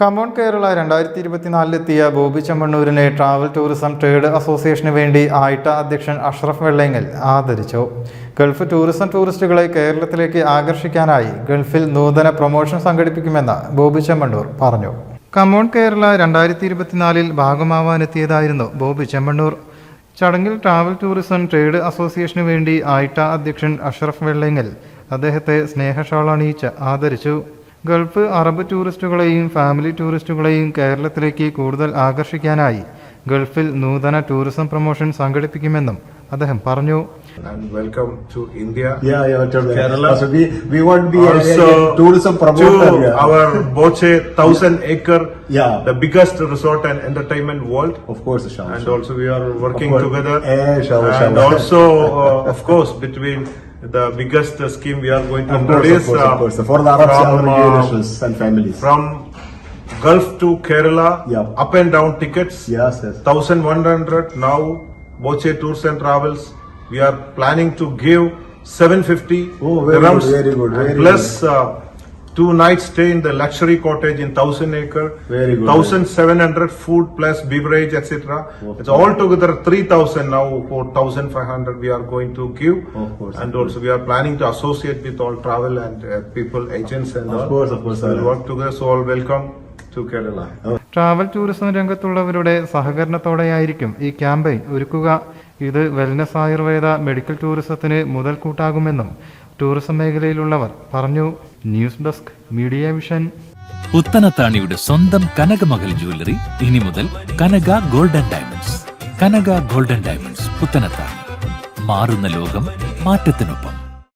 Come on Kerala രണ്ടായിരത്തി ഇരുപത്തിനാലിലെത്തിയ ബോബി ചെമ്മണ്ണൂരിനെ ട്രാവൽ ടൂറിസം ട്രേഡ് അസോസിയേഷന് വേണ്ടി ആയിട്ട അധ്യക്ഷൻ അഷ്റഫ് വെള്ളേങ്ങൽ ആദരിച്ചു. ഗൾഫ് ടൂറിസം ടൂറിസ്റ്റുകളെ കേരളത്തിലേക്ക് ആകർഷിക്കാനായി ഗൾഫിൽ നൂതന പ്രൊമോഷൻ സംഘടിപ്പിക്കുമെന്ന് ബോബി ചെമ്മണ്ണൂർ പറഞ്ഞു. കമോൺ കേരള രണ്ടായിരത്തി ഇരുപത്തിനാലിൽ ഭാഗമാവാനെത്തിയതായിരുന്നു ബോബി ചെമ്മണ്ണൂർ. ചടങ്ങിൽ ട്രാവൽ ടൂറിസം ട്രേഡ് അസോസിയേഷന് വേണ്ടി ആയിട്ട അധ്യക്ഷൻ അഷ്റഫ് വെള്ളേങ്ങൽ അദ്ദേഹത്തെ സ്നേഹഷാളണിയിച്ച് ആദരിച്ചു. ഗൾഫ് അറബ് ടൂറിസ്റ്റുകളെയും ഫാമിലി ടൂറിസ്റ്റുകളെയും കേരളത്തിലേക്ക് കൂടുതൽ ആകർഷിക്കാനായി ഗൾഫിൽ നൂതന ടൂറിസം പ്രൊമോഷൻ സംഘടിപ്പിക്കുമെന്നും അദ്ദേഹം പറഞ്ഞു. Between the biggest uh, scheme we are going to of course, of course, uh, of course. For the Arabs, from, our uh, and families. from Gulf to Kerala, Yeah. up and down tickets. yes, yes. 1100 now Boche Tours and Travels we are planning to give 750 Oh, very dirhams good, very good, very plus uh, two nights stay in the luxury cottage in 1000 acre Very good. 1700 food plus beverage etc Okay. it's all together 3000 now for 1500 we are going to give Of course, and of also we are planning to associate with all travel and uh, people agents and Of all course, of course, so we'll sir. work together so all welcome to Kerala travel tourism രംഗത്തുള്ളവരുടെ സഹകരണത്തോടെയായിരിക്കും ഈ campaign ഒരുക്കുക ഇത് wellness Ayurveda medical ടൂറിസത്തിന് മുതൽക്കൂട്ടാകുമെന്നും tourism മേഖലയിലുള്ളവർ പറഞ്ഞു. News desk media vision പുത്തനത്താണിയുടെ സ്വന്തം Kanakamakal jewellery. ഇനി മുതൽ Kanaka golden diamonds. Kanaka golden diamonds Puthanathani മാറുന്ന ലോകം മാറ്റത്തിനൊപ്പം.